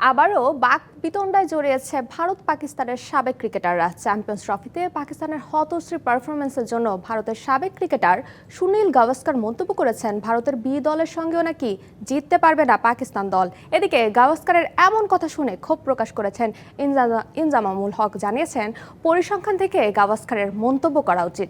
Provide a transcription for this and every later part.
আবারও বাক বিতণ্ডায় জড়িয়েছে ভারত পাকিস্তানের সাবেক ক্রিকেটাররা। চ্যাম্পিয়ন্স ট্রফিতে পাকিস্তানের হতশ্রী পারফরমেন্সের জন্য ভারতের সাবেক ক্রিকেটার সুনীল গাভাস্কার মন্তব্য করেছেন, ভারতের বি দলের সঙ্গেও নাকি জিততে পারবে না পাকিস্তান দল। এদিকে গাভাস্কারের এমন কথা শুনে ক্ষোভ প্রকাশ করেছেন ইনজা- ইনজামামুল হক, জানিয়েছেন, পরিসংখ্যান থেকে গাভাস্কারের মন্তব্য করা উচিত।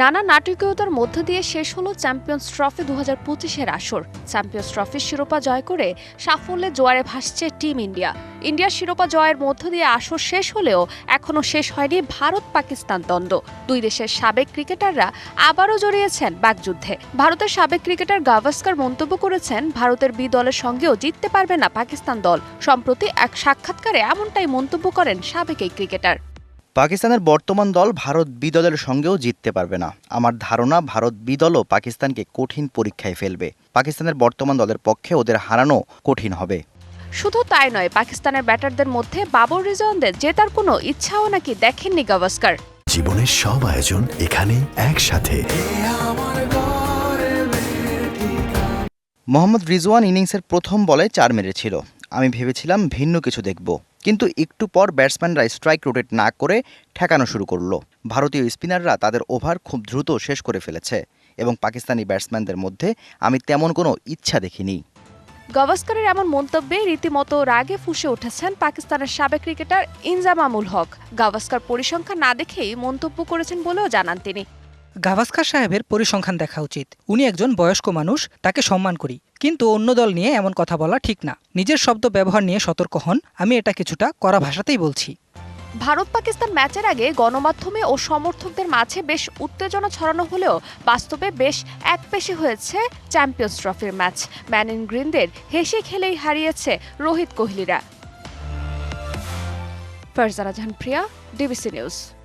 নানা নাটকীয়তার মধ্য দিয়ে শেষ হলো চ্যাম্পিয়ন্স ট্রফি দু হাজার পঁচিশের আসর। চ্যাম্পিয়ন্স ট্রফির শিরোপা জয় করে সাফল্যে জোয়ারে ভাসছে টিম ইন্ডিয়া। ইন্ডিয়ার শিরোপা জয়ের মধ্য দিয়ে আসর শেষ হলেও এখনও শেষ হয়নি ভারত পাকিস্তান দ্বন্দ্ব। দুই দেশের সাবেক ক্রিকেটাররা আবারও জড়িয়েছেন বাকযুদ্ধে। ভারতের সাবেক ক্রিকেটার গাভাস্কার মন্তব্য করেছেন, ভারতের বি দলের সঙ্গেও জিততে পারবে না পাকিস্তান দল। সম্প্রতি এক সাক্ষাৎকারে এমনটাই মন্তব্য করেন সাবেক এই ক্রিকেটার। পাকিস্তানের বর্তমান দল ভারত বি দলের সঙ্গেও জিততে পারবে না। আমার ধারণা ভারত বি দলও পাকিস্তানকে কঠিন পরীক্ষায় ফেলবে। পাকিস্তানের বর্তমান দলের পক্ষে ওদের হারানো কঠিন হবে। শুধু তাই নয় পাকিস্তানের ব্যাটারদের মধ্যে বাবর রিজওয়ানদের জেতার কোনো ইচ্ছাও নাকি দেখেননি গাভাস্কার। জীবনের সব আয়োজন এখানে একসাথে। মোহাম্মদ রিজওয়ান ইনিংসের প্রথম বলে চার মেরেছিল। আমি ভেবেছিলাম ভিন্ন কিছু দেখব। কিন্তু একটু পর ব্যাটসম্যানরা স্ট্রাইক রোটেট না করে ঠেকানো শুরু করল। ভারতীয় স্পিনাররা তাদের ওভার খুব দ্রুত শেষ করে ফেলেছে এবং পাকিস্তানি ব্যাটসম্যানদের মধ্যে আমি তেমন কোনো ইচ্ছা দেখিনি। গাভাস্কারের এমন মন্তব্যে রীতিমতো রাগে ফুঁসে উঠেছেন পাকিস্তানের সাবেক ক্রিকেটার ইনজামামুল হক। গাভাস্কার পরিসংখ্যান না দেখেই মন্তব্য করেছেন বলেও জানান তিনি। গাভাস্কার সাহেবের পরিসংখ্যান দেখা উচিত। উনি একজন বয়স্ক মানুষ, তাকে সম্মান করি। কিন্তু অন্য দল নিয়ে এমন কথা বলা ঠিক না। নিজের শব্দ ব্যবহার নিয়ে সতর্ক হন। আমি এটা কিছুটা কড়া ভাষাতেই বলছি। ভারত পাকিস্তান ম্যাচের আগে গণমাধ্যমে ও সমর্থকদের মাঝে বেশ উত্তেজনা ছড়ানো হলেও বাস্তবে বেশ একপেশে হয়েছে চ্যাম্পিয়ন্স ট্রফির ম্যাচ। ম্যান ইন গ্রিনদের হেসে খেলেই হারিয়েছে Rohit কোহলিরা। Farzana Jahan Priya, DBC news.